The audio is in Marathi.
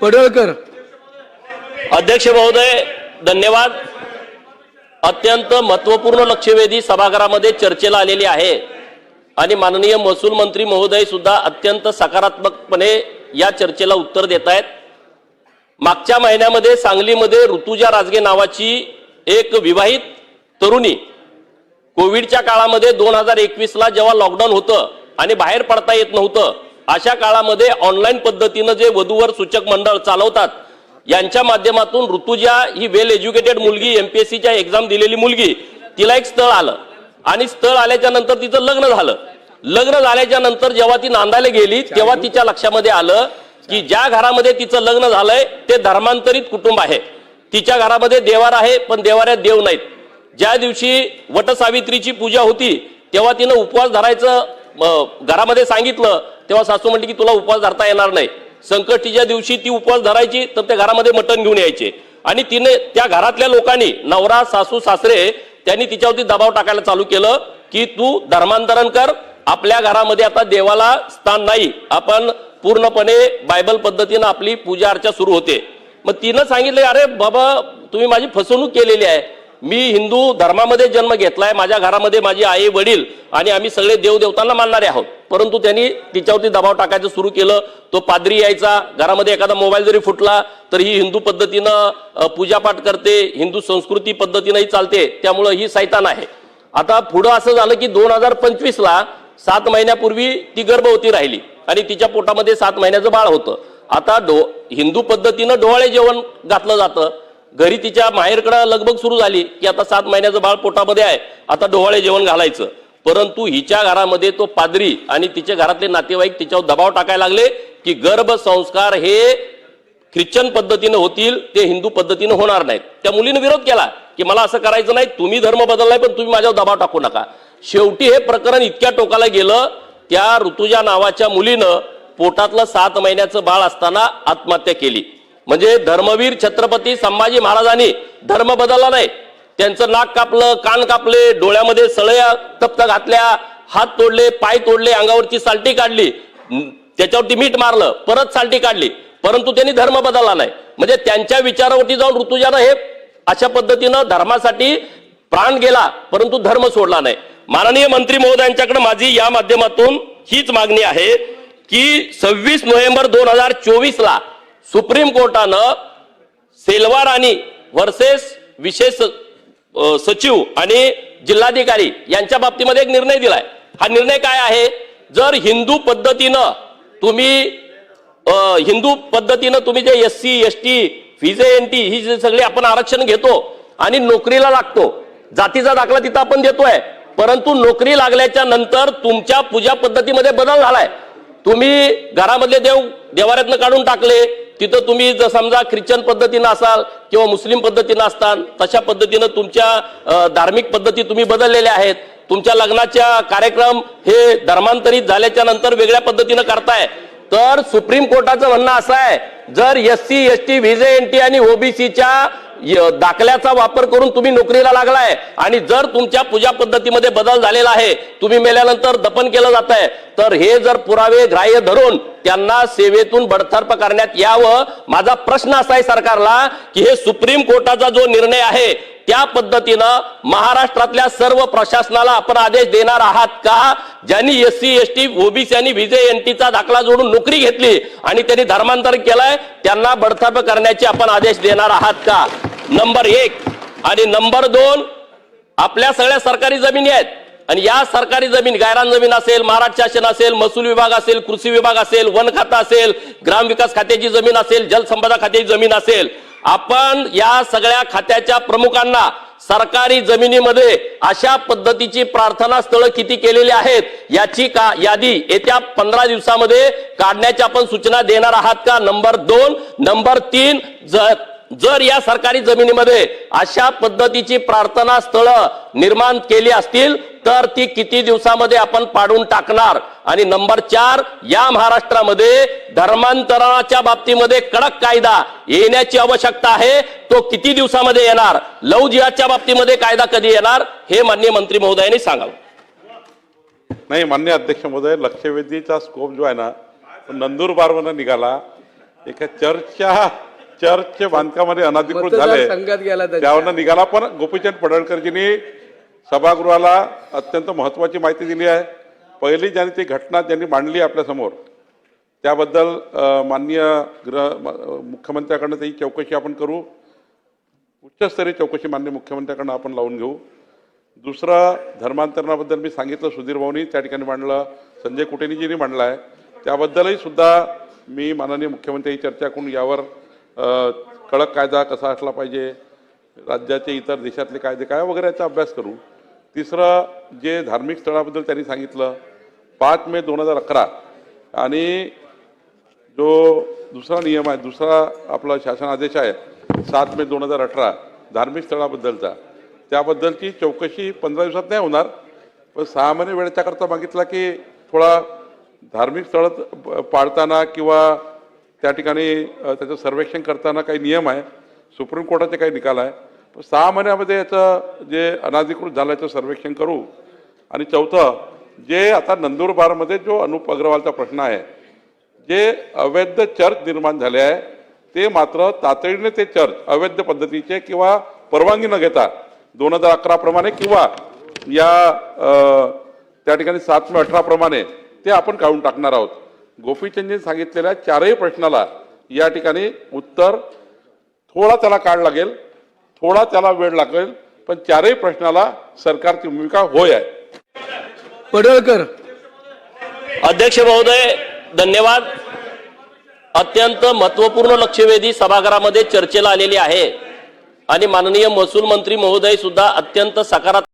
पडळकर. अध्यक्ष महोदय धन्यवाद. अत्यंत महत्त्वपूर्ण लक्षवेधी सभागृहामध्ये चर्चेला आलेली आहे. आणि माननीय महसूल मंत्री महोदय सुद्धा अत्यंत सकारात्मकपणे या चर्चेला उत्तर देत आहेत. मागच्या महिन्यामध्ये सांगलीमध्ये ऋतुजा राजगे नावाची एक विवाहित तरुणी कोविडच्या काळामध्ये दोन हजार एकवीसला जेव्हा लॉकडाऊन होतं आणि बाहेर पडता येत नव्हतं अशा काळामध्ये ऑनलाईन पद्धतीनं जे वधूवर सूचक मंडळ चालवतात यांच्या माध्यमातून ऋतुजा ही वेल एज्युकेटेड मुलगी एमपीएससीच्या एक्झाम दिलेली मुलगी तिला एक स्थळ आलं. आणि स्थळ आल्याच्यानंतर तिचं लग्न झालं. लग्न झाल्याच्यानंतर जेव्हा ती नांदायला गेली तेव्हा तिच्या लक्षामध्ये आलं की ज्या घरामध्ये तिचं लग्न झालंय ते धर्मांतरित कुटुंब आहे. तिच्या घरामध्ये देवार आहे पण देवाऱ्यात देव नाहीत. ज्या दिवशी वटसावित्रीची पूजा होती तेव्हा तिनं उपवास धरायचं घरामध्ये सांगितलं तेव्हा सासू म्हणली की तुला उपवास धरता येणार नाही. संकष्टीच्या दिवशी ती उपवास धरायची तर त्या घरामध्ये मटण घेऊन यायचे. आणि तिने त्या घरातल्या लोकांनी नवरा सासू सासरे त्यांनी तिच्यावरती दबाव टाकायला चालू केलं की तू धर्मांतरण कर आपल्या घरामध्ये आता देवाला स्थान नाही. आपण पूर्णपणे बायबल पद्धतीनं आपली पूजा अर्चा सुरू होते. मग तिनं सांगितलं अरे बाबा तुम्ही माझी फसवणूक केलेली आहे. मी हिंदू धर्मामध्ये जन्म घेतलाय माझ्या घरामध्ये माझी आई वडील आणि आम्ही सगळे देवदेवतांना मानणारे आहोत. परंतु त्यांनी तिच्यावरती दबाव टाकायचं सुरू केलं. तो पादरी यायचा घरामध्ये एखादा मोबाईल जरी फुटला तर ही हिंदू पद्धतीनं पूजापाठ करते हिंदू संस्कृती पद्धतीनंही चालते त्यामुळं ही सैतान आहे. आता पुढं असं झालं की दोन हजार पंचवीसला सात महिन्यापूर्वी ती गर्भवती राहिली आणि तिच्या पोटामध्ये सात महिन्याचं बाळ होतं. आता डो हिंदू पद्धतीनं डोहाळे जेवण घातलं जातं. घरी तिच्या माहेरकडं लगबग सुरू झाली की आता सात महिन्याचं बाळ पोटामध्ये आहे. आता डोहाळे जेवण घालायचं. परंतु हिच्या घरामध्ये तो पादरी आणि तिच्या घरातले नातेवाईक तिच्यावर दबाव टाकायला लागले की गर्भ संस्कार हे ख्रिश्चन पद्धतीनं होतील ते हिंदू पद्धतीनं होणार नाहीत. त्या मुलीनं विरोध केला की मला असं करायचं नाही तुम्ही धर्म बदललाय पण तुम्ही माझ्यावर दबाव टाकू नका. शेवटी हे प्रकरण इतक्या टोकाला गेलं त्या ऋतुजा नावाच्या मुलीनं पोटातलं सात महिन्याचं बाळ असताना आत्महत्या केली. म्हणजे धर्मवीर छत्रपती संभाजी महाराजांनी धर्म बदलला नाही. त्यांचं नाक कापलं कान कापले डोळ्यामध्ये सळया तप्त घातल्या हात तोडले पाय तोडले अंगावरची सालटी काढली त्याच्यावरती मीठ मारलं परत सालटी काढली. परंतु त्यांनी धर्म बदलला नाही. म्हणजे त्यांच्या विचारावरती जाऊन ऋतुजानं हे अशा पद्धतीनं धर्मासाठी प्राण गेला परंतु धर्म सोडला नाही. माननीय मंत्री महोदयांच्याकडे माझी या माध्यमातून हीच मागणी आहे की सव्वीस नोव्हेंबर दोन हजार चोवीस ला सुप्रीम कोर्टानं सेलवार आणि व्हर्सेस विशेष सचिव आणि जिल्हाधिकारी यांच्या बाबतीमध्ये एक निर्णय दिलाय. हा निर्णय काय आहे? जर हिंदू पद्धतीनं तुम्ही हिंदू पद्धतीनं तुम्ही जे S C S T VJ N T ही जे सगळी आपण आरक्षण घेतो आणि नोकरीला लागतो जातीचा दाखला तिथं आपण देतोय परंतु नोकरी लागल्याच्या नंतर तुमच्या पूजा पद्धतीमध्ये बदल झालाय. तुम्ही घरामधले देव देवाऱ्यातनं काढून टाकले तिथं तुम्ही जर समजा ख्रिश्चन पद्धतीनं असाल किंवा मुस्लिम पद्धतीनं असताल तशा पद्धतीनं तुमच्या धार्मिक पद्धती तुम्ही बदललेल्या आहेत. तुमच्या लग्नाच्या कार्यक्रम हे धर्मांतरित झाल्याच्यानंतर वेगळ्या पद्धतीनं करताय. तर सुप्रीम कोर्टाचं म्हणणं असं आहे जर S C S T VJ N T आणि ओबीसीच्या दाखल्याचा वापर करून तुम्ही नोकरीला लागलाय आणि जर तुमच्या पूजा पद्धतीमध्ये बदल झालेला आहे तुम्ही मेल्यानंतर दफन केलं जात आहे तर हे जर पुरावे ग्राह्य धरून त्यांना सेवेतून बडतर्फ करण्यात यावं. माझा प्रश्न असा आहे सरकारला की हे सुप्रीम कोर्टाचा जो निर्णय आहे त्या पद्धतीनं महाराष्ट्रातल्या सर्व प्रशासनाला आपण आदेश देणार आहात का? ज्यांनी S C S T OBC आणि विजय एनटीचा दाखला जोडून नोकरी घेतली आणि त्यांनी धर्मांतर केलंय त्यांना बडतर्फ करण्याचे आपण आदेश देणार आहात का? नंबर एक आणि नंबर दोन आपल्या सगळ्या सरकारी जमिनी आहेत. आणि या सरकारी जमीन गायरान जमीन असेल महाराष्ट्र शासन असेल महसूल विभाग असेल कृषी विभाग असेल वन खातं असेल ग्रामविकास खात्याची जमीन असेल जलसंपदा खात्याची जमीन असेल आपण या सगळ्या खात्याच्या प्रमुखांना सरकारी जमिनीमध्ये अशा पद्धतीची प्रार्थना स्थळं किती केलेली आहेत याची का यादी येत्या पंधरा दिवसामध्ये काढण्याची आपण सूचना देणार आहात का? नंबर दोन नंबर तीन जर या सरकारी जमिनीमध्ये अशा पद्धतीची प्रार्थना स्थळं निर्माण केली असतील तर ती किती दिवसामध्ये आपण पाडून टाकणार? आणि नंबर चार या महाराष्ट्रामध्ये धर्मांतरणाच्या बाबतीमध्ये कडक कायदा येण्याची आवश्यकता आहे. तो किती दिवसामध्ये येणार? लव जिहादच्या बाबतीमध्ये कायदा कधी येणार? हे माननीय मंत्री महोदयांनी सांगावं. नाही मान्य अध्यक्ष महोदय लक्षवेधीचा स्कोप जो आहे ना तो नंदुरबारवरनं निघाला. एका चर्चच्या चर्चच्या बांधकामामध्ये अनधिकृत झाले मतदारसंघात गेला. त्यावरनं निघाला पण गोपीचंद पडळकरजींनी सभागृहाला अत्यंत महत्वाची माहिती दिली आहे. पहिली ज्यांनी ती घटना ज्यांनी मांडली आपल्यासमोर त्याबद्दल माननीय गृह मुख्यमंत्र्याकडनं त्याची चौकशी आपण करू. उच्चस्तरीय चौकशी माननीय मुख्यमंत्र्याकडनं आपण लावून घेऊ. दुसरं धर्मांतरणाबद्दल मी सांगितलं सुधीर भाऊनी त्या ठिकाणी मांडलं संजय कुटेनीजींनी मांडलं आहे. त्याबद्दलही सुद्धा मी माननीय मुख्यमंत्र्यांची चर्चा करून यावर कडक कायदा कसा असला पाहिजे राज्याचे इतर देशातले कायदे काय वगैरे याचा अभ्यास करू. तिसरं जे धार्मिक स्थळाबद्दल त्यांनी सांगितलं पाच मे दोन हजार अकरा. आणि जो दुसरा नियम आहे दुसरा आपला शासन आदेश आहे सात मे दोन हजार अठरा धार्मिक स्थळाबद्दलचा. त्याबद्दलची चौकशी पंधरा दिवसात नाही होणार पण सहा महिने वेळेच्या करता मागितला की थोडा धार्मिक स्थळ पाळताना किंवा त्या ठिकाणी त्याचं सर्वेक्षण करताना काही नियम आहे. सुप्रीम कोर्टाचे काही निकाल आहे. पण सहा महिन्यामध्ये याचं जे अनाधिकृत झाल्याचं सर्वेक्षण करू. आणि चौथं जे आता नंदुरबारमध्ये जो अनुप अग्रवालचा प्रश्न आहे जे अवैध चर्च निर्माण झाले आहे ते मात्र तातडीने ते चर्च अवैध पद्धतीचे किंवा परवानगी न घेता दोन हजार अकराप्रमाणे किंवा या त्या ठिकाणी सात मे अठराप्रमाणे ते आपण काढून टाकणार आहोत. गोपीचंदजी सांगितलेल्या चारही प्रश्नाला या ठिकाणी उत्तर थोडा त्याला काळ लागेल थोडा त्याला वेळ लागेल पण चारही प्रश्नाला सरकारची भूमिका होय आहे. पडळकर. अध्यक्ष महोदय धन्यवाद. अत्यंत महत्त्वपूर्ण लक्षवेधी सभागृहामध्ये चर्चेला आलेली आहे. आणि माननीय महसूल मंत्री महोदय सुद्धा अत्यंत सकारात्मक